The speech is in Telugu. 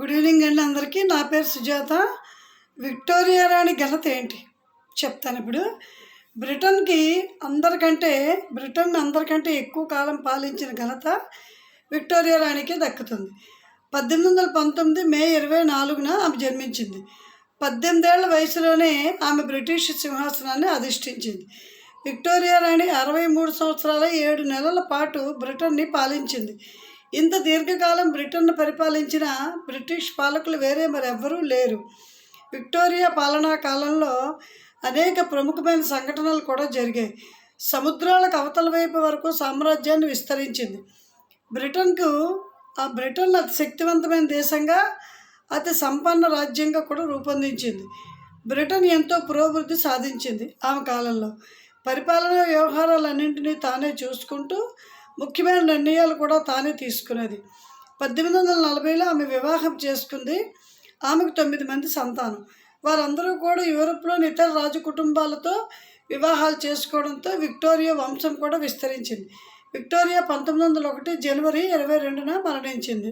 గుడ్ ఈవినింగ్ అండి అందరికీ. నా పేరు సుజాత. విక్టోరియా రాణి ఘనత ఏంటి? చెప్తాను ఇప్పుడు. బ్రిటన్కి అందరికంటే బ్రిటన్ అందరికంటే ఎక్కువ కాలం పాలించిన ఘనత విక్టోరియా రాణికే దక్కుతుంది. పద్దెనిమిది వందల పంతొమ్మిది మే ఇరవై నాలుగున ఆమె జన్మించింది. పద్దెనిమిదేళ్ళ వయసులోనే ఆమె బ్రిటిష్ సింహాసనాన్ని అధిష్ఠించింది. విక్టోరియా రాణి అరవై మూడు సంవత్సరాల ఏడు నెలల పాటు బ్రిటన్ని పాలించింది. ఇంత దీర్ఘకాలం బ్రిటన్ను పరిపాలించిన బ్రిటిష్ పాలకులు వేరే మరెవ్వరూ లేరు. విక్టోరియా పాలనా కాలంలో అనేక ప్రముఖమైన సంఘటనలు కూడా జరిగాయి. సముద్రాలకు అవతల వైపు వరకు సామ్రాజ్యాన్ని విస్తరించింది. బ్రిటన్కు ఆ బ్రిటన్ అతి శక్తివంతమైన దేశంగా అతి సంపన్న రాజ్యంగా కూడా రూపొందించింది. బ్రిటన్ ఎంతో పురోభివృద్ధి సాధించింది ఆమె కాలంలో. పరిపాలన వ్యవహారాలన్నింటినీ తానే చూసుకుంటూ ముఖ్యమైన నిర్ణయాలు కూడా తానే తీసుకునేది పద్దెనిమిది వందల నలభైలో ఆమె వివాహం చేసుకుంది. ఆమెకు తొమ్మిది మంది సంతానం. వారందరూ కూడా యూరోప్లోని ఇతర రాజు కుటుంబాలతో వివాహాలు చేసుకోవడంతో విక్టోరియా వంశం కూడా విస్తరించింది. విక్టోరియా పంతొమ్మిది వందల ఒకటి జనవరి ఇరవై రెండున మరణించింది.